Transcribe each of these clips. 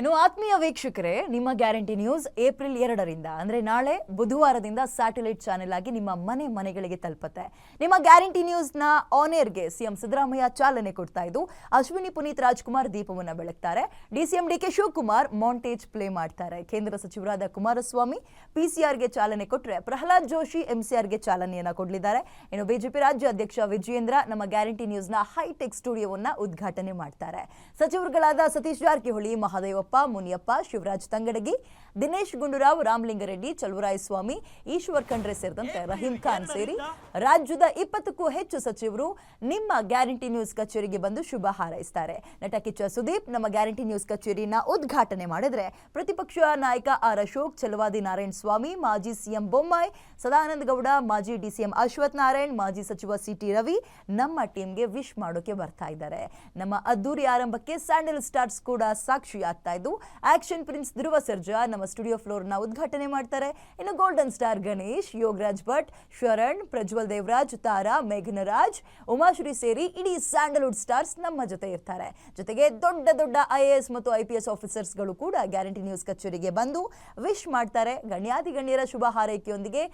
ಇನ್ನು ಆತ್ಮೀಯ ವೀಕ್ಷಕರೇ, ನಿಮ್ಮ ಗ್ಯಾರಂಟಿ ನ್ಯೂಸ್ ಏಪ್ರಿಲ್ ಎರಡರಿಂದ, ಅಂದ್ರೆ ನಾಳೆ ಬುಧವಾರದಿಂದ ಸ್ಯಾಟಲೈಟ್ ಚಾನೆಲ್ ಆಗಿ ನಿಮ್ಮ ಮನೆ ಮನೆಗಳಿಗೆ ತಲುಪುತ್ತೆ. ನಿಮ್ಮ ಗ್ಯಾರಂಟಿ ನ್ಯೂಸ್ನ ಆನ್ ಏರ್ಗೆ ಸಿಎಂ ಸಿದ್ದರಾಮಯ್ಯ ಚಾಲನೆ ಕೊಡ್ತಾ ಇದ್ದು, ಅಶ್ವಿನಿ ಪುನೀತ್ ರಾಜ್ಕುಮಾರ್ ದೀಪವನ್ನು ಬೆಳಗ್ತಾರೆ. DCM DK Shivakumar montage play ಮಾಡ್ತಾರೆ. ಕೇಂದ್ರ ಸಚಿವರಾದ ಕುಮಾರಸ್ವಾಮಿ ಪಿಸಿಆರ್ಗೆ ಚಾಲನೆ ಕೊಟ್ಟರೆ ಪ್ರಹ್ಲಾದ್ ಜೋಶಿ ಎಂಸಿಆರ್ಗೆ ಚಾಲನೆಯನ್ನು ಕೊಡಲಿದ್ದಾರೆ. ಇನ್ನು ಬಿಜೆಪಿ ರಾಜ್ಯ ಅಧ್ಯಕ್ಷ ವಿಜಯೇಂದ್ರ ನಮ್ಮ ಗ್ಯಾರಂಟಿ ನ್ಯೂಸ್ನ ಹೈಟೆಕ್ ಸ್ಟುಡಿಯೋವನ್ನ ಉದ್ಘಾಟನೆ ಮಾಡ್ತಾರೆ. ಸಚಿವರುಗಳಾದ ಸತೀಶ್ ಜಾರಕಿಹೊಳಿ ಮಹದೇವಪ್ಪ ಮುನಿಯಪ್ಪ ಶಿವರಾಜ್ ತಂಗಡಗಿ ದಿನೇಶ್ ಗುಂಡೂರಾವ್ ರಾಮಲಿಂಗರೆಡ್ಡಿ ಚಲುವರಾಯಸ್ವಾಮಿ ಈಶ್ವರ್ ಖಂಡ್ರೆ ಸೇರಿದಂತೆ ರಹೀಂ ಖಾನ್ ಸೇರಿ ರಾಜ್ಯದ ಇಪ್ಪತ್ತಕ್ಕೂ ಹೆಚ್ಚು ಸಚಿವರು ನಿಮ್ಮ ಗ್ಯಾರಂಟಿ ನ್ಯೂಸ್ ಕಚೇರಿಗೆ ಬಂದು ಶುಭ ಹಾರೈಸ್ತಾರೆ. ನಟ ಕಿಚ್ಚ ಸುದೀಪ್ ನಮ್ಮ ಗ್ಯಾರಂಟಿ ನ್ಯೂಸ್ ಕಚೇರಿನ ಉದ್ಘಾಟನೆ ಮಾಡಿದ್ರೆ ಪ್ರತಿಪಕ್ಷ ನಾಯಕ ಆರ್ ಅಶೋಕ್ ಚಲವಾದಿ ನಾರಾಯಣ ಸ್ವಾಮಿ ಮಾಜಿ ಸಿಎಂ ಬೊಮ್ಮಾಯಿ ಸದಾನಂದ ಗೌಡ ಮಾಜಿ ಡಿಸಿಎಂ ಅಶ್ವಥ್ ನಾರಾಯಣ್ ಮಾಜಿ ಸಚಿವ ಸಿಟಿ ರವಿ ನಮ್ಮ ಟೀಮ್ಗೆ ವಿಶ್ ಮಾಡೋಕೆ ಬರ್ತಾ ಇದ್ದಾರೆ. ನಮ್ಮ ಅದ್ದೂರಿ ಆರಂಭಕ್ಕೆ ಸ್ಯಾಂಡಲ್ ಸ್ಟಾರ್ಸ್ ಕೂಡ ಸಾಕ್ಷಿಯಾಗ್ತಾ ಇದ್ದು ಆಕ್ಷನ್ ಪ್ರಿನ್ಸ್ ಧ್ರುವ ಸರ್ಜಾ ನಮ್ಮ ಸ್ಟುಡಿಯೋ ಫ್ಲೋರ್ನ ಉದ್ಘಾಟನೆ ಮಾಡ್ತಾರೆ. ಇನ್ನು ಗೋಲ್ಡನ್ ಸ್ಟಾರ್ ಗಣೇಶ್, ಯೋಗರಾಜ್ ಭಟ್, ಶರಣ್, ಪ್ರಜ್ವಲ್ ದೇವರಾಜ್, ತಾರಾ, ಮೇಘನರಾಜ್, ಉಮಾಶ್ರೀ ಸೇರಿ ಇಡೀ ಸ್ಯಾಂಡಲ್ವುಡ್ ಸ್ಟಾರ್ಸ್ ನಮ್ಮ ಜೊತೆ ಇರ್ತಾರೆ. ಜೊತೆಗೆ ದೊಡ್ಡ ದೊಡ್ಡ ಐ ಎ ಎಸ್ ಮತ್ತು ಐ ಪಿ ಎಸ್ ಆಫೀಸರ್ಸ್ಗಳು ಕೂಡ ಗ್ಯಾರಂಟಿ ನ್ಯೂಸ್ ಕಚೇರಿಗೆ ಬಂದು ವಿಶ್ ಮಾಡ್ತಾರೆ. ಗಣ್ಯಾತಿ ಗಣ್ಯರ ಶುಭ ಹಾರೈಕೆಯೊಂದಿಗೆ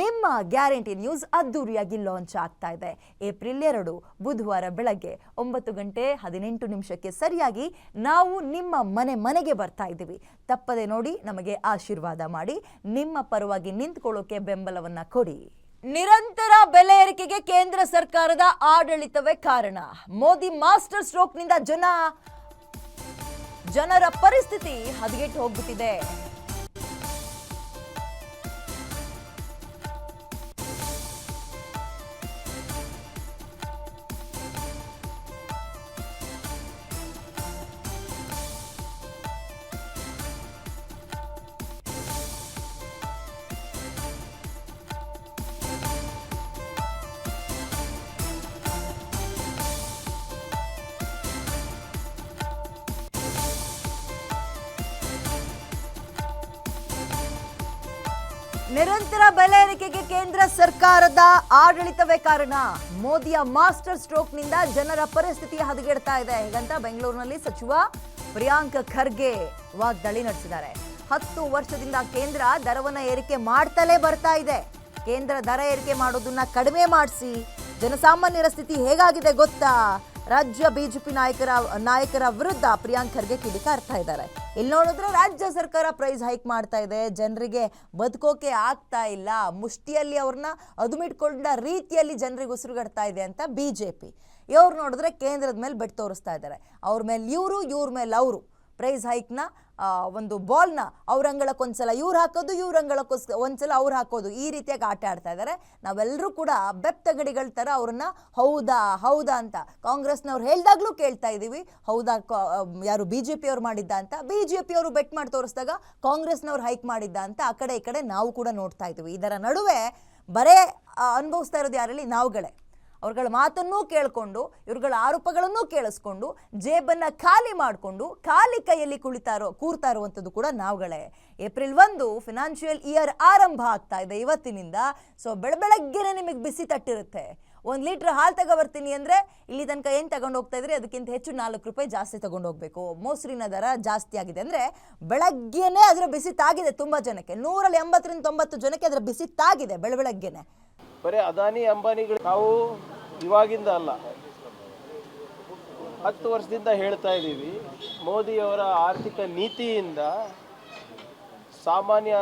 ನಿಮ್ಮ ಗ್ಯಾರಂಟಿ ನ್ಯೂಸ್ ಅದ್ದೂರಿಯಾಗಿ ಲಾಂಚ್ ಆಗ್ತಾ ಇದೆ. ಏಪ್ರಿಲ್ ಎರಡು, ಬುಧವಾರ ಬೆಳಗ್ಗೆ ಒಂಬತ್ತು ಗಂಟೆ ಹದಿನೆಂಟು ನಿಮಿಷಕ್ಕೆ ಸರಿಯಾಗಿ ನಾವು ನಿಮ್ಮ ಮನೆ ಮನೆಗೆ ಬರ್ತಾ ಇದ್ದೀವಿ. ತಪ್ಪದೆ ನೋಡಿ ನಮಗೆ ಆಶೀರ್ವಾದ ಮಾಡಿ, ನಿಮ್ಮ ಪರವಾಗಿ ನಿಂತ್ಕೊಳ್ಳೋಕೆ ಬೆಂಬಲವನ್ನ ಕೊಡಿ. ನಿರಂತರ ಬೆಲೆ ಏರಿಕೆಗೆ ಕೇಂದ್ರ ಸರ್ಕಾರದ ಆಡಳಿತವೇ ಕಾರಣ. ಮೋದಿ ಮಾಸ್ಟರ್ ಸ್ಟ್ರೋಕ್ನಿಂದ ಜನ, ಜನರ ಪರಿಸ್ಥಿತಿ ಹದಗೆಟ್ಟು ಹೋಗ್ಬಿಟ್ಟಿದೆ. ನಿರಂತರ ಬೆಲೆ ಏರಿಕೆಗೆ ಕೇಂದ್ರ ಸರ್ಕಾರದ ಆಡಳಿತವೇ ಕಾರಣ. ಮೋದಿಯ ಮಾಸ್ಟರ್ ಸ್ಟ್ರೋಕ್ನಿಂದ ಜನರ ಪರಿಸ್ಥಿತಿ ಹದಗೆಡ್ತಾ ಇದೆ. ಹೀಗಂತ ಬೆಂಗಳೂರಿನಲ್ಲಿ ಸಚಿವ ಪ್ರಿಯಾಂಕ್ ಖರ್ಗೆ ವಾಗ್ದಾಳಿ ನಡೆಸಿದ್ದಾರೆ. ಹತ್ತು ವರ್ಷದಿಂದ ಕೇಂದ್ರ ದರವನ್ನ ಏರಿಕೆ ಮಾಡ್ತಲೇ ಬರ್ತಾ ಇದೆ. ಕೇಂದ್ರ ದರ ಏರಿಕೆ ಮಾಡೋದನ್ನ ಕಡಿಮೆ ಮಾಡಿಸಿ, ಜನಸಾಮಾನ್ಯರ ಸ್ಥಿತಿ ಹೇಗಾಗಿದೆ ಗೊತ್ತಾ? ರಾಜ್ಯ ಬಿಜೆಪಿ ನಾಯಕರ ನಾಯಕರ ವಿರುದ್ಧ ಪ್ರಿಯಾಂಕ್ ಖರ್ಗೆ ಕಿಡಿಕಾರ್ತಾ ಇದ್ದಾರೆ. ಇಲ್ಲಿ ನೋಡಿದ್ರೆ ರಾಜ್ಯ ಸರ್ಕಾರ ಪ್ರೈಸ್ ಹೈಕ್ ಮಾಡ್ತಾ ಇದೆ. ಜನರಿಗೆ ಬದುಕೋಕೆ ಆಗ್ತಾ ಇಲ್ಲ. ಮುಷ್ಟಿಯಲ್ಲಿ ಅವ್ರನ್ನ ಅದುಮಿಟ್ಕೊಂಡ ರೀತಿಯಲ್ಲಿ ಜನರಿಗೆ ಉಸಿರುಗಡ್ತಾ ಇದೆ ಅಂತ ಬಿಜೆಪಿ. ಇವ್ರು ನೋಡಿದ್ರೆ ಕೇಂದ್ರದ ಮೇಲೆ ಬೆಟ್ಟು ತೋರಿಸ್ತಾ ಇದ್ದಾರೆ. ಅವ್ರ ಮೇಲೆ ಇವರು, ಇವ್ರ ಮೇಲೆ ಅವರು. ಪ್ರೈಸ್ ಹೈಕ್ನ ಒಂದು ಬಾಲ್ನ ಅವ್ರ ಅಂಗಳಕ್ಕೆ ಒಂದ್ಸಲ ಇವ್ರು ಹಾಕೋದು, ಇವ್ರ ಅಂಗಳಕ್ಕೋಸ್ಕರ ಒಂದ್ಸಲ ಅವ್ರು ಹಾಕೋದು. ಈ ರೀತಿಯಾಗಿ ಆಟ ಆಡ್ತಾ ಇದ್ದಾರೆ ನಾವೆಲ್ಲರೂ ಕೂಡ ಬೆತ್ತಗಡಿಗಳ ಥರ ಅವ್ರನ್ನ ಹೌದಾ ಹೌದಾ ಅಂತ ಕಾಂಗ್ರೆಸ್ನವ್ರು ಹೇಳ್ದಾಗ್ಲೂ ಕೇಳ್ತಾ ಇದ್ದೀವಿ ಹೌದಾ ಯಾರು ಬಿ ಜೆ ಪಿಯವ್ರು ಮಾಡಿದ್ದ ಅಂತ. ಬಿ ಜೆ ಪಿಯವರು ಬೆಟ್ ಮಾಡಿ ತೋರಿಸಿದಾಗ ಕಾಂಗ್ರೆಸ್ನವ್ರು ಹೈಕ್ ಮಾಡಿದ್ದ ಅಂತ ಆ ಕಡೆ ಈ ಕಡೆ ನಾವು ಕೂಡ ನೋಡ್ತಾ ಇದ್ದೀವಿ ಇದರ ನಡುವೆ ಬರೇ ಅನುಭವಿಸ್ತಾ ಇರೋದು ಯಾರಲ್ಲಿ? ನಾವುಗಳೇ. ಅವ್ರಗಳ ಮಾತನ್ನೂ ಕೇಳಿಕೊಂಡು, ಇವ್ರಗಳ ಆರೋಪಗಳನ್ನೂ ಕೇಳಿಸ್ಕೊಂಡು, ಜೇಬನ್ನು ಖಾಲಿ ಮಾಡಿಕೊಂಡು, ಖಾಲಿ ಕೈಯಲ್ಲಿ ಕುಳಿತಾರೋ, ಕೂರ್ತಾ ಇರುವಂಥದ್ದು ಕೂಡ ನಾವುಗಳೇ. ಏಪ್ರಿಲ್ ಒಂದು ಫಿನಾನ್ಷಿಯಲ್ ಇಯರ್ ಆರಂಭ ಆಗ್ತಾ ಇದೆ ಇವತ್ತಿನಿಂದ. ಸೊ, ಬೆಳಬೆಳಗ್ಗೆನೇ ನಿಮಗೆ ಬಿಸಿ ತಟ್ಟಿರುತ್ತೆ. ಒಂದು ಲೀಟ್ರ್ ಹಾಲು ತಗೊಬರ್ತೀನಿ ಅಂದರೆ, ಇಲ್ಲಿ ತನಕ ಏನು ತಗೊಂಡು ಹೋಗ್ತಾ ಇದ್ರೆ? ಅದಕ್ಕಿಂತ ಹೆಚ್ಚು ನಾಲ್ಕು ರೂಪಾಯಿ ಜಾಸ್ತಿ ತಗೊಂಡು ಹೋಗಬೇಕು ಮೊಸರಿನ ದರ ಜಾಸ್ತಿ ಆಗಿದೆ ಅಂದರೆ, ಬೆಳಗ್ಗೆನೇ ಅದರ ಬಿಸಿ ತಾಗಿದೆ ತುಂಬ ಜನಕ್ಕೆ. ನೂರಲ್ಲಿ ಎಂಬತ್ತರಿಂದ ತೊಂಬತ್ತು ಜನಕ್ಕೆ ಅದರ ಬಿಸಿ ತಾಗಿದೆ ಬೆಳ ಬೆಳಗ್ಗೆನೆ ಬರೀ ಅದಾನಿ, ಅಂಬಾನಿಗಳು ನಾವು ಇವಾಗಿಂದ ಅಲ್ಲ. ಹತ್ತು ವರ್ಷದಿಂದ ಹೇಳ್ತಾ ಇದ್ದೀವಿ, ಮೋದಿಯವರ ಆರ್ಥಿಕ ನೀತಿಯಿಂದ ಸಾಮಾನ್ಯ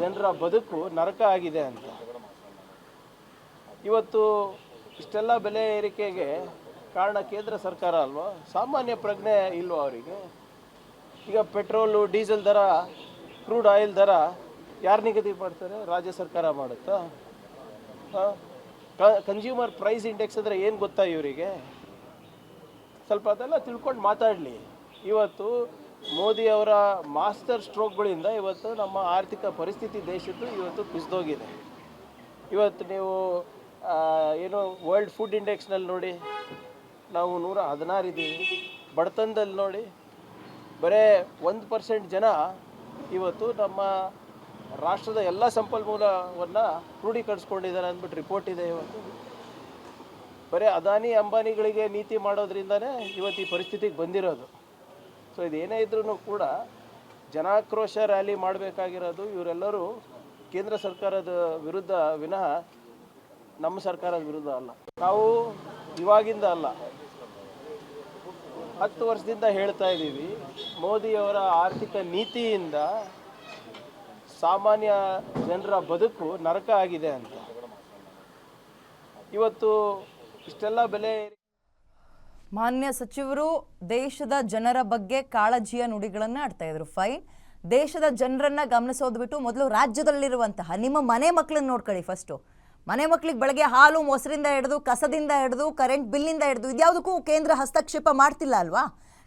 ಜನರ ಬದುಕು ನರಕ ಆಗಿದೆ ಅಂತ. ಇವತ್ತು ಇಷ್ಟೆಲ್ಲ ಬೆಲೆ ಏರಿಕೆಗೆ ಕಾರಣ ಕೇಂದ್ರ ಸರ್ಕಾರ ಅಲ್ವಾ? ಸಾಮಾನ್ಯ ಪ್ರಜ್ಞೆ ಇಲ್ವೋ ಅವರಿಗೆ? ಈಗ ಪೆಟ್ರೋಲು, ಡೀಸೆಲ್ ದರ, ಕ್ರೂಡ್ ಆಯಿಲ್ ದರ ಯಾರು ನಿಗದಿ ಮಾಡ್ತಾರೆ? ರಾಜ್ಯ ಸರ್ಕಾರ ಮಾಡುತ್ತಾ? ಕನ್ಸ್ಯೂಮರ್ ಪ್ರೈಸ್ ಇಂಡೆಕ್ಸ್ ಅಂದರೆ ಏನು ಗೊತ್ತಾ ಇವರಿಗೆ? ಸ್ವಲ್ಪ ಅದೆಲ್ಲ ತಿಳ್ಕೊಂಡು ಮಾತಾಡಲಿ. ಇವತ್ತು ಮೋದಿಯವರ ಮಾಸ್ಟರ್ ಸ್ಟ್ರೋಕ್ಗಳಿಂದ ಇವತ್ತು ನಮ್ಮ ಆರ್ಥಿಕ ಪರಿಸ್ಥಿತಿ ದೇಶದ್ದು ಇವತ್ತು ಕುಸಿದೋಗಿದೆ ಇವತ್ತು ನೀವು ಏನು ವರ್ಲ್ಡ್ ಫುಡ್ ಇಂಡೆಕ್ಸ್ನಲ್ಲಿ ನೋಡಿ, ನಾವು ನೂರ ಹದಿನಾರು ಇದ್ದೀವಿ ಬಡತನದಲ್ಲಿ ನೋಡಿ, ಬರೇ ಒಂದು ಪರ್ಸೆಂಟ್ ಜನ ಇವತ್ತು ನಮ್ಮ ರಾಷ್ಟ್ರದ ಎಲ್ಲ ಸಂಪನ್ಮೂಲವನ್ನು ಕ್ರೋಢೀಕರಿಸ್ಕೊಂಡಿದ್ದಾರೆ ಅಂದ್ಬಿಟ್ಟು ರಿಪೋರ್ಟ್ ಇದೆ ಇವತ್ತು. ಬರೀ ಅದಾನಿ, ಅಂಬಾನಿಗಳಿಗೆ ನೀತಿ ಮಾಡೋದ್ರಿಂದನೇ ಇವತ್ತು ಈ ಪರಿಸ್ಥಿತಿಗೆ ಬಂದಿರೋದು. ಸೊ ಇದೇನೇ ಇದ್ರೂ ಕೂಡ ಜನಾಕ್ರೋಶ ರ್ಯಾಲಿ ಮಾಡಬೇಕಾಗಿರೋದು. ಇವರೆಲ್ಲರೂ ಕೇಂದ್ರ ಸರ್ಕಾರದ ವಿರುದ್ಧ ವಿನಃ ನಮ್ಮ ಸರ್ಕಾರದ ವಿರುದ್ಧ ಅಲ್ಲ. ನಾವು ಇವಾಗಿಂದ ಅಲ್ಲ. ಹತ್ತು ವರ್ಷದಿಂದ ಹೇಳ್ತಾ ಇದ್ದೀವಿ. ಮೋದಿಯವರ ಆರ್ಥಿಕ ನೀತಿಯಿಂದ ಸಾಮಾನ್ಯ ಜನರ ಬದುಕು ನರಕ ಆಗಿದೆ ಅಂತ. ಇವತ್ತು ಇಷ್ಟೆಲ್ಲ ಬೆಲೆ ಮಾನ್ಯ ಸಚಿವರು, ದೇಶದ ಜನರ ಬಗ್ಗೆ ಕಾಳಜಿಯ ನುಡಿಗಳನ್ನು ಆಡ್ತಾ ಇದ್ರು. ಫೈನ್. ದೇಶದ ಜನರನ್ನ ಗಮನಿಸೋದು ಬಿಟ್ಟು ಮೊದಲು ರಾಜ್ಯದಲ್ಲಿರುವಂತಹ ನಿಮ್ಮ ಮನೆ ಮಕ್ಕಳನ್ನ ನೋಡ್ಕೊಳ್ಳಿ ಫಸ್ಟು ಮನೆ ಮಕ್ಕಳಿಗೆ ಬೆಳಗ್ಗೆ ಹಾಲು ಮೊಸರಿಂದ ಹಿಡಿದು ಕಸದಿಂದ ಹಿಡಿದು ಕರೆಂಟ್ ಬಿಲ್ಲಿಂದ ಹಿಡಿದು ಇದ್ಯಾವುದಕ್ಕೂ ಕೇಂದ್ರ ಹಸ್ತಕ್ಷೇಪ ಮಾಡ್ತಿಲ್ಲ ಅಲ್ವಾ?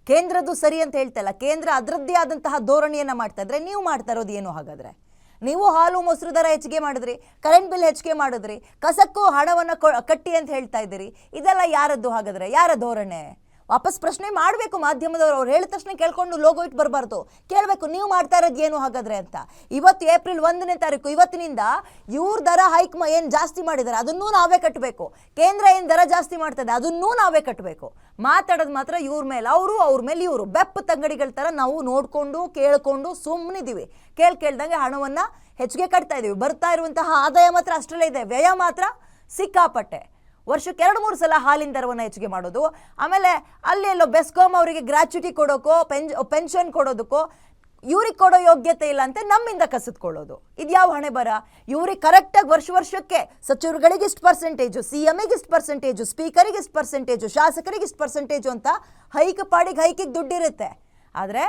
ಕೇಂದ್ರದ್ದು ಸರಿ ಅಂತ ಹೇಳ್ತಲ್ಲ ಕೇಂದ್ರ ಅದರದ್ದೇ ಆದಂತಹ ಧೋರಣೆಯನ್ನು ಮಾಡ್ತಾ ಇದ್ರೆ ನೀವು ಮಾಡ್ತಾ ಇರೋದು ಏನು ಹಾಗಾದ್ರೆ? ನೀವು ಹಾಲು ಮೊಸರು ದರ ಹೆಚ್ಚಿಗೆ ಮಾಡಿದ್ರಿ ಕರೆಂಟ್ ಬಿಲ್ ಹೆಚ್ಚಿಗೆ ಮಾಡಿದ್ರಿ, ಕಸಕ್ಕೂ ಹಣವನ್ನು ಕಟ್ಟಿ ಅಂತ ಹೇಳ್ತಾ ಇದ್ದೀರಿ. ಇದೆಲ್ಲ ಯಾರದ್ದು ಹಾಗಾದರೆ? ಯಾರ ಧೋರಣೆ? ವಾಪಸ್ ಪ್ರಶ್ನೆ ಮಾಡಬೇಕು ಮಾಧ್ಯಮದವರು. ಅವ್ರು ಹೇಳಿದ ತಕ್ಷಣ ಕೇಳ್ಕೊಂಡು ಲೋಗೋ ಇಟ್ಟು ಬರಬಾರ್ದು. ಕೇಳಬೇಕು, ನೀವು ಮಾಡ್ತಾ ಇರೋದು ಏನು ಹಾಗಾದ್ರೆ ಅಂತ. ಇವತ್ತು ಏಪ್ರಿಲ್ ಒಂದನೇ ತಾರೀಕು, ಇವತ್ತಿನಿಂದ ಇವ್ರ ದರ ಹೈಕ್ ಏನು ಜಾಸ್ತಿ ಮಾಡಿದ್ದಾರೆ ಅದನ್ನೂ ನಾವೇ ಕಟ್ಟಬೇಕು ಕೇಂದ್ರ ಏನು ದರ ಜಾಸ್ತಿ ಮಾಡ್ತದೆ, ಅದನ್ನೂ ನಾವೇ ಕಟ್ಟಬೇಕು ಮಾತಾಡೋದು ಮಾತ್ರ ಇವ್ರ ಮೇಲೆ, ಅವರು ಅವ್ರ ಮೇಲೆ ಇವರು. ಬೆಪ್ಪ ತಂಗಡಿಗಳ ಥರ ನಾವು ನೋಡಿಕೊಂಡು, ಕೇಳಿಕೊಂಡು ಸುಮ್ಮನಿದ್ದೀವಿ ಕೇಳಿ ಕೇಳ್ದಂಗೆ ಹಣವನ್ನು ಹೆಚ್ಚಿಗೆ ಕಟ್ತಾ ಇದ್ದೀವಿ ಬರ್ತಾ ಇರುವಂತಹ ಆದಾಯ ಮಾತ್ರ ಅಷ್ಟರಲ್ಲೇ ಇದೆ. ವ್ಯಯ ಮಾತ್ರ ಸಿಕ್ಕಾಪಟ್ಟೆ. ವರ್ಷಕ್ಕೆ ಎರಡು ಮೂರು ಸಲ ಹಾಲಿನ ದರವನ್ನು ಹೆಚ್ಚಿಗೆ ಮಾಡೋದು. ಆಮೇಲೆ ಅಲ್ಲಿ ಎಲ್ಲೋ ಬೆಸ್ಕಾಮ್ ಅವರಿಗೆ ಗ್ರ್ಯಾಚ್ಯುಟಿ ಕೊಡೋಕೋ, ಪೆನ್, ಪೆನ್ಷನ್ ಕೊಡೋದಕ್ಕೋ, ಇವ್ರಿಗೆ ಕೊಡೋ ಯೋಗ್ಯತೆ ಇಲ್ಲ ಅಂತ ನಮ್ಮಿಂದ ಕಸಿದ್ಕೊಳ್ಳೋದು. ಇದು ಯಾವ ಹಣೆ ಬರ? ಇವ್ರಿಗೆ ಕರೆಕ್ಟಾಗಿ ವರ್ಷ ವರ್ಷಕ್ಕೆ ಸಚಿವರುಗಳಿಗೆ ಇಷ್ಟು ಪರ್ಸೆಂಟೇಜು ಸಿ ಎಮ್ಗೆ ಇಷ್ಟು ಪರ್ಸೆಂಟೇಜು ಸ್ಪೀಕರಿಗೆ ಇಷ್ಟು ಪರ್ಸೆಂಟೇಜು ಶಾಸಕರಿಗೆ ಇಷ್ಟು ಪರ್ಸೆಂಟೇಜು ಅಂತ ಹೈಕ್ ಪಾಡಿಗೆ ಹೈಕಿಗೆ ದುಡ್ಡಿರುತ್ತೆ. ಆದರೆ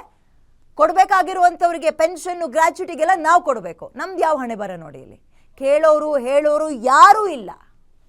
ಕೊಡಬೇಕಾಗಿರುವಂಥವ್ರಿಗೆ ಪೆನ್ಷನ್ನು ಗ್ರ್ಯಾಚ್ಯುಟಿಗೆಲ್ಲ ನಾವು ಕೊಡಬೇಕು. ನಮ್ದು ಯಾವ ಹಣೆ ಬರ ನೋಡಿ ಇಲ್ಲಿ? ಕೇಳೋರು, ಹೇಳೋರು ಯಾರೂ ಇಲ್ಲ.